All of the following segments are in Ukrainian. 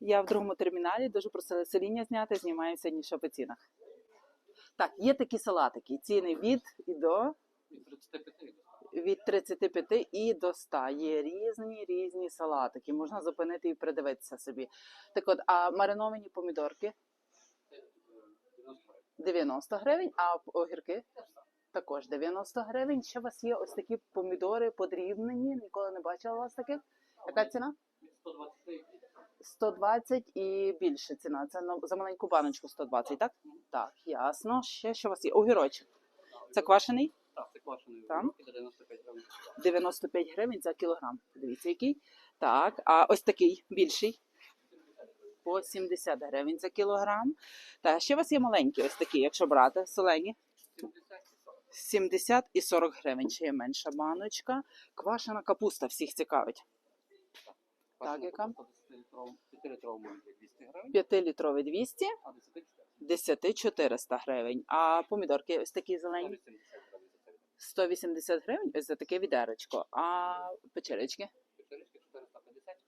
Я в другому терміналі дуже просила сеління зняти, знімаю сьогодні по цінах. Так, є такі салатики. Ціни від і до Від 35 від 35 і до 100. Є різні різні салатики. Можна зупинити і придивитися собі. Так от, а мариновані помідорки Це, е, 90 гривень. а огірки також 90 гривень. Ще у вас є ось такі помідори подрібнені. Ніколи не бачила у вас таких. Яка ціна? 120 і 120 і більше ціна. Це за маленьку баночку 120, так? Так, ясно. Ще що у вас є? Огірочок. Це квашений? Так, це квашений Там? 95 гривень. 95 гривень за кілограм. Дивіться, який. Так, а ось такий більший. По 70 гривень за кілограм. Та ще у вас є маленькі, ось такі, якщо брати, солені. 70 і 40. 70 і 40 гривень. Ще є менша баночка. Квашена капуста всіх цікавить. Квашена яка? капуста 10-літровому 5-літровому 200 гривень, 5-літровий 200, а 10 10 400 гривень. А помідорки ось такі зелені 180 гривень за це. 180 гривень ось за таке відерочко. А печеречки Печерички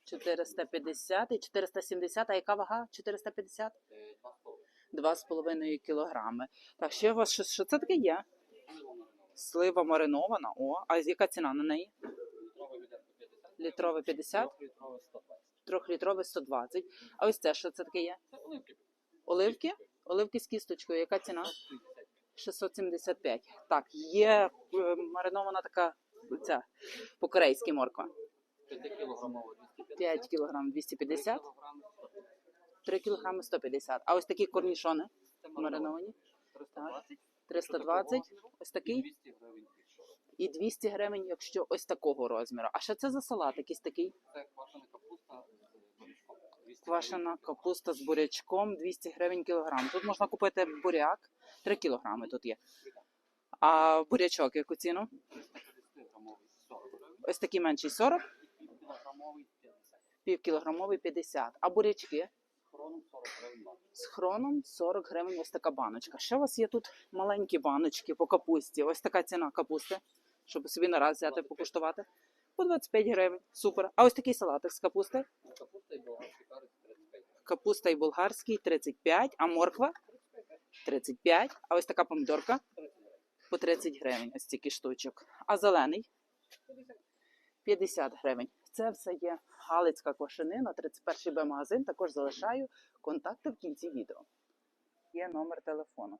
450, 450 і 470. А яка вага? 450? е, 2 столові. 2,5 кілограми. Так, ще у вас що, що це таке є? Слива маринована. О, а яка ціна на неї? Літрове 50. Літрове 50, 3-літрове 120. трьохлітрове 120. А ось це що це таке є? Це оливки. Оливки? Оливки з кісточкою. Яка ціна? 675. Так, є е, маринована така ця по-корейськи морква. 5 кілограмово 250. 5 кг 250, кілограми 150. 3 кг 150. А ось такі корнішони мариновані 320. 320, ось такий 200 гривень більше. І 200 гривень, якщо ось такого розміру. А що це за салат якийсь такий? Це квашена капуста з бурячком. 200 Квашена капуста з бурячком 200 гривень кілограм. Тут можна купити буряк, 3 кілограми тут є. А бурячок яку ціну? 350 грамовий 40 гривень, Ось такий менший 40, кілограмовий 50. півкілограмовий 50. А бурячки Хроном 40 гривень з хроном 40 гривень ось така баночка. Ще у вас є тут маленькі баночки по капусті. Ось така ціна капусти, щоб собі нараз взяти покуштувати. По 25 гривень. Супер. А ось такий салатик з капусти. Капуста і болгарський перець 35 Капуста і болгарський 35, а морква 35. А ось така помідорка по 30 гривень. Ось стільки штучок. А зелений 50 гривень. Це все є Галицька кошенина, 31 Б магазин. Також залишаю контакти в кінці відео. Є номер телефону.